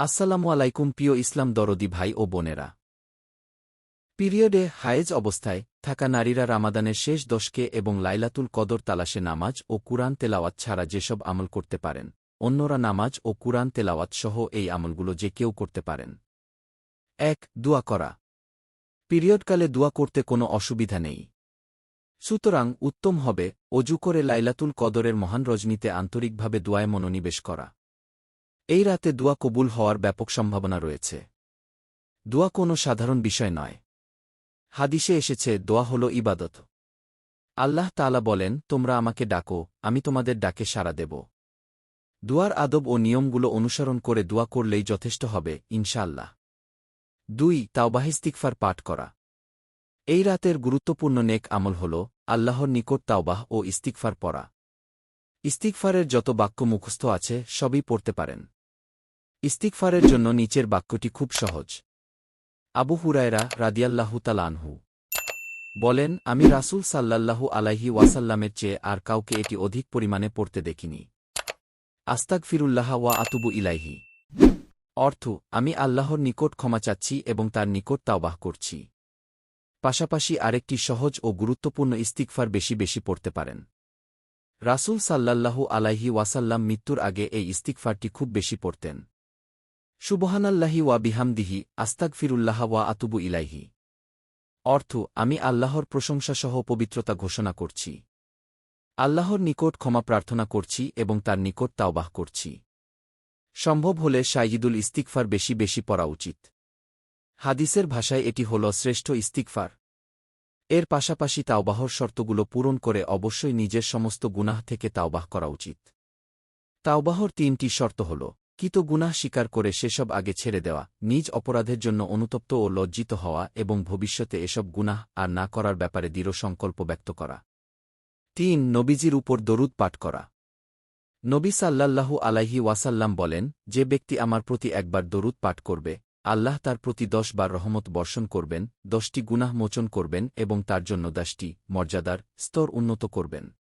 আসসালামু আলাইকুম প্রিয় ইসলাম দরদি ভাই ও বোনেরা। পিরিয়ডে হায়েজ অবস্থায় থাকা নারীরা রামাদানের শেষ দশকে এবং লাইলাতুল কদর তালাশে নামাজ ও কুরআন তেলাওয়াত ছাড়া যেসব আমল করতে পারেন, অন্যরা নামাজ ও কুরআন তেলাওয়াত সহ এই আমলগুলো যে কেউ করতে পারেন। এক, দোয়া করা। পিরিয়ডকালে দোয়া করতে কোনো অসুবিধা নেই। সুতরাং উত্তম হবে, অজু করে লাইলাতুল কদরের মহান রজনীতে আন্তরিকভাবে দোয়ায় মনোনিবেশ করা। এই রাতে দোয়া কবুল হওয়ার ব্যাপক সম্ভাবনা রয়েছে। দোয়া কোনো সাধারণ বিষয় নয়। হাদিসে এসেছে, দোয়া হল ইবাদত। আল্লাহ তালা বলেন, তোমরা আমাকে ডাকো, আমি তোমাদের ডাকে সাড়া দেব। দুয়ার আদব ও নিয়মগুলো অনুসরণ করে দোয়া করলেই যথেষ্ট হবে, ইনশাআল্লাহ। দুই তাওবাহিস্তিকফার পাঠ করা। এই রাতের গুরুত্বপূর্ণ নেক আমল হল, আল্লাহর নিকট তাওবাহ ও ইস্তিকফার পড়া। ইস্তিকফারের যত বাক্য মুখস্থ আছে, সবই পড়তে পারেন। ইস্তিকফারের জন্য নিচের বাক্যটি খুব সহজ। আবু হুরায়রা রাদিয়াল্লাহু তালানহু বলেন, আমি রাসূল সাল্লাল্লাহু আলাইহি ওয়াসাল্লামের চেয়ে আর কাউকে এটি অধিক পরিমাণে পড়তে দেখিনি। আস্তাক ফিরুল্লাহ ওয়া আতুবু ইলাইহি। অর্থ, আমি আল্লাহর নিকট ক্ষমা চাচ্ছি এবং তার নিকট তাওবাহ করছি। পাশাপাশি আরেকটি সহজ ও গুরুত্বপূর্ণ ইস্তিকফার বেশি বেশি পড়তে পারেন। রাসূল সাল্লাল্লাহু আলাইহি ওয়াসাল্লাম মৃত্যুর আগে এই ইস্তিকফারটি খুব বেশি পড়তেন। সুবহানাল্লাহি ওয়া বিহামদিহি আস্তাক ফিরুল্লাহ ওয়া আতুবু ইলাইহি। অর্থ, আমি আল্লাহর প্রশংসাসহ পবিত্রতা ঘোষণা করছি। আল্লাহর নিকট ক্ষমা প্রার্থনা করছি এবং তার নিকট তাওবাহ করছি। সম্ভব হলে সাইজিদুল ইস্তিকফার বেশি বেশি পড়া উচিত। হাদিসের ভাষায় এটি হল শ্রেষ্ঠ ইস্তিকফার এর পাশাপাশি তাওবাহর শর্তগুলো পূরণ করে অবশ্যই নিজের সমস্ত গুনাহ থেকে তাওবাহ করা উচিত। তাওবাহর তিনটি শর্ত হল কিত গুনাহ স্বীকার করে সেসব আগে ছেড়ে দেওয়া, নিজ অপরাধের জন্য অনুতপ্ত ও লজ্জিত হওয়া এবং ভবিষ্যতে এসব গুনাহ আর না করার ব্যাপারে দৃঢ় সংকল্প ব্যক্ত করা। তিন, নবীজির উপর দরুদ পাঠ করা। নবী সাল্লাল্লাহু আলাইহি ওয়াসাল্লাম বলেন, যে ব্যক্তি আমার প্রতি একবার দরুদ পাঠ করবে, আল্লাহ তার প্রতি দশ বার রহমত বর্ষণ করবেন, দশটি গুনাহ মোচন করবেন এবং তার জন্য দশটি মর্যাদার স্তর উন্নত করবেন।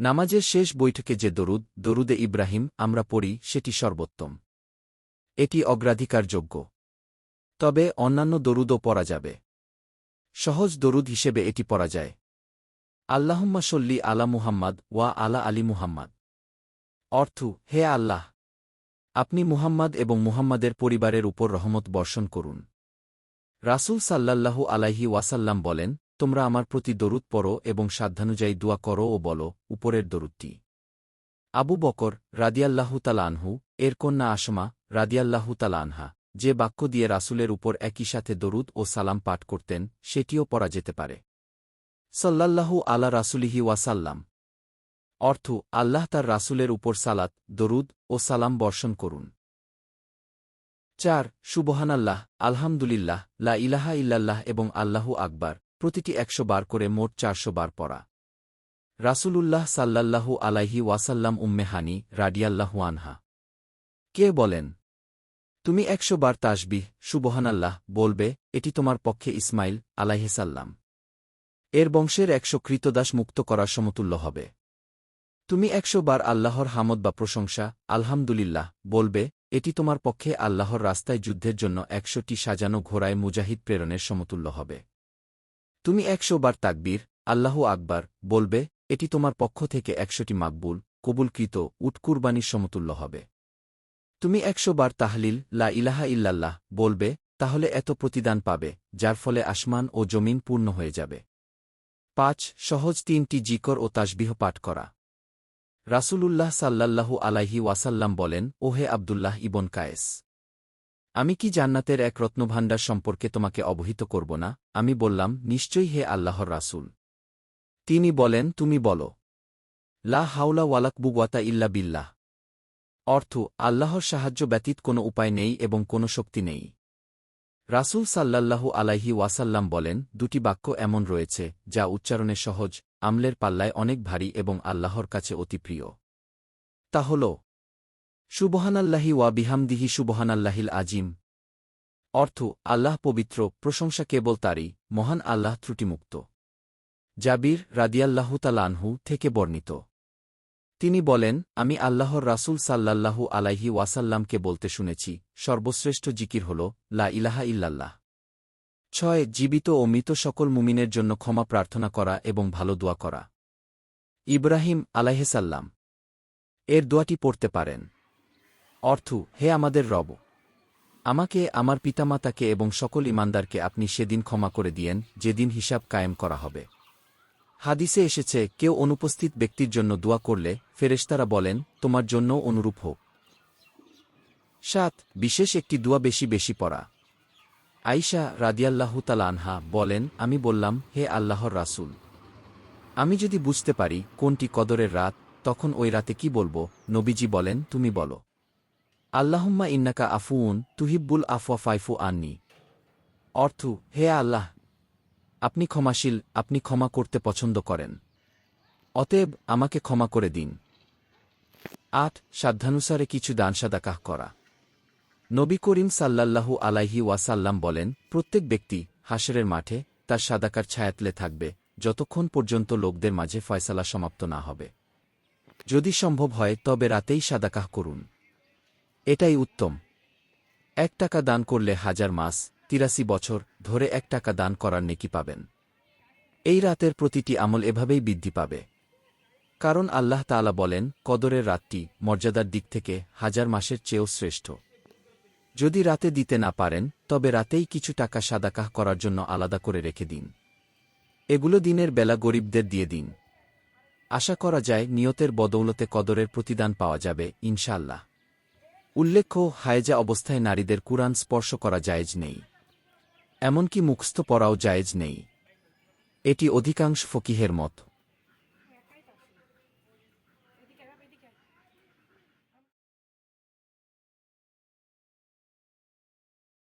নামাজের শেষ বৈঠকে যে দরুদ, দরুদে ইব্রাহিম, আমরা পড়ি, সেটি সর্বোত্তম। এটি অগ্রাধিকারযোগ্য। তবে অন্যান্য দরুদও পড়া যাবে। সহজ দরুদ হিসেবে এটি পড়া যায়। আল্লাহম্মা সল্লি আলা মুহাম্মদ ওয়া আলা আলী মুহাম্মদ। অর্থ, হে আল্লাহ, আপনি মুহাম্মদ এবং মুহাম্মাদের পরিবারের উপর রহমত বর্ষণ করুন। রাসূল সাল্লাল্লাহু আলাইহি ওয়াসাল্লাম বলেন তোমরা আমার প্রতি দরুদ পড়ো এবং সাধ্যানুযায়ী দোয়া করো ও বলো, উপরের দরুদটি। আবু বকর রাদিয়াল্লাহু তালানহু এর কন্যা আসমা রাদিয়াল্লাহু তালানহা যে বাক্য দিয়ে রাসূলের উপর একই সাথে দরুদ ও সালাম পাঠ করতেন, সেটিও পড়া যেতে পারে। সাল্লাল্লাহু আলা রাসুলিহি ওয়াসাল্লাম। অর্থ, আল্লাহ তার রাসূলের উপর সালাত, দরুদ ও সালাম বর্ষণ করুন। চার, সুবহানাল্লাহ, আলহামদুলিল্লাহ, লা ইলাহা ইল্লাল্লাহ এবং আল্লাহু আকবার। প্রতিটি একশো বার করে মোট চারশো বার পড়া। রাসূলুল্লাহ সাল্লাল্লাহু আলাইহি ওয়াসাল্লাম উম্মেহানি রাডিয়াল্লাহু আনহা। কে বলেন, তুমি একশো বার তাসবিহ, সুবহানাল্লাহ, বলবে, এটি তোমার পক্ষে ইসমাইল আলাইহিসাল্লাম এর বংশের একশো কৃতদাস মুক্ত করার সমতুল্য হবে। তুমি একশো বার আল্লাহর হামদ বা প্রশংসা, আলহামদুলিল্লাহ, বলবে, এটি তোমার পক্ষে আল্লাহর রাস্তায় যুদ্ধের জন্য একশোটি সাজানো ঘোড়ায় মুজাহিদ প্রেরণের সমতুল্য হবে। তুমি একশো বার তাকবীর, আল্লাহ আকবার, বলবে, এটি তোমার পক্ষ থেকে একশোটি মাকবুল, কবুলকৃত উটকুরবানির সমতুল্য হবে। তুমি একশো বার তাহলিল, লা ইলাহা ইল্লাল্লাহ, বলবে, তাহলে এত প্রতিদান পাবে, যার ফলে আসমান ও জমিন পূর্ণ হয়ে যাবে। পাঁচ, সহজ তিনটি জিকর ও তাসবিহ পাঠ করা। রাসূলুল্লাহ সাল্লাল্লাহু আলাইহি ওয়াসাল্লাম বলেন, ওহে আবদুল্লাহ ইবন কায়েস আমি কি জান্নাতের এক রত্নভাণ্ডার সম্পর্কে তোমাকে অবহিত করব না? আমি বললাম, নিশ্চয়ই হে আল্লাহর রাসূল। তিনি বলেন, তুমি বলো। লা হাউলা ওয়ালাকবুবাতা ইল্লা বিল্লাহ। অর্থ, আল্লাহর সাহায্য ব্যতীত কোনো উপায় নেই এবং কোনো শক্তি নেই। রাসূল সাল্লাল্লাহু আলাইহি ওয়াসাল্লাম বলেন, দুটি বাক্য এমন রয়েছে, যা উচ্চারণে সহজ, আমলের পাল্লায় অনেক ভারী এবং আল্লাহর কাছে অতি প্রিয়। তা হল সুবহানাল্লাহি ওয়া বিহামদিহি সুবহানাল্লাহিল আজিম। অর্থ, আল্লাহ পবিত্র, প্রশংসা কেবল তারই, মহান আল্লাহ ত্রুটিমুক্ত। জাবির রাদিয়াল্লাহু তালানহু থেকে বর্ণিত। তিনি বলেন, আমি আল্লাহর রাসূল সাল্লাল্লাহু আলাইহি ওয়াসাল্লামকে বলতে শুনেছি, সর্বশ্রেষ্ঠ জিকির হল, লা ইলাহা ইল্লাল্লাহ। ছয়, জীবিত ও মৃত সকল মুমিনের জন্য ক্ষমা প্রার্থনা করা এবং ভালো দোয়া করা। ইব্রাহিম আলাইহেসাল্লাম এর দোয়াটি পড়তে পারেন। অর্থ, হে আমাদের রব, আমাকে, আমার পিতামাতাকে এবং সকল ইমানদারকে আপনি সেদিন ক্ষমা করে দিয়েন, যেদিন হিসাব কায়েম করা হবে। হাদিসে এসেছে, কেউ অনুপস্থিত ব্যক্তির জন্য দোয়া করলে ফেরেশতারা বলেন, তোমার জন্য অনুরূপ হোক। সাত, বিশেষ একটি দোয়া বেশি বেশি পড়া। আইসা রাদিয়াল্লাহু তালা আনহা বলেন, আমি বললাম, হে আল্লাহর রাসূল, আমি যদি বুঝতে পারি কোনটি কদরের রাত, তখন ওই রাতে কি বলব? নবীজি বলেন, তুমি বলো। আল্লাহুম্মা ইন্নাকা আফুউন তুহিব্বুল আফওয়া ফাইফু আননি। অর্থ, হে আল্লাহ, আপনি ক্ষমাশীল, আপনি ক্ষমা করতে পছন্দ করেন। অতএব আমাকে ক্ষমা করে দিন। আট, সাধ্যানুসারে কিছু দান সাদাকাহ করা। নবী করিম সাল্লাল্লাহু আলাইহি ওয়াসাল্লাম বলেন, প্রত্যেক ব্যক্তি হাসরের মাঠে তার সাদাকার ছায়াতলে থাকবে, যতক্ষণ পর্যন্ত লোকদের মাঝে ফয়সালা সমাপ্ত না হবে। যদি সম্ভব হয়, তবে রাতেই সাদাকাহ করুন। এটাই উত্তম। এক টাকা দান করলে হাজার মাস, তিরাশি বছর ধরে এক টাকা দান করার নেকি পাবেন। এই রাতের প্রতিটি আমল এভাবেই বৃদ্ধি পাবে। কারণ আল্লাহ তাআলা বলেন, কদরের রাতটি মর্যাদার দিক থেকে হাজার মাসের চেয়েও শ্রেষ্ঠ। যদি রাতে দিতে না পারেন, তবে রাতেই কিছু টাকা সাদাকাহ করার জন্য আলাদা করে রেখে দিন। এগুলো দিনের বেলা গরিবদের দিয়ে দিন। আশা করা যায়, নিয়তের বদৌলতে কদরের প্রতিদান পাওয়া যাবে, ইনশাআল্লাহ। উল্লেখ্য, হায়েজা অবস্থায় নারীদের কুরআন স্পর্শ করা জায়েজ নেই। এমনকি মুখস্থ পড়াও জায়েজ নেই। এটি অধিকাংশ ফকিহের মত।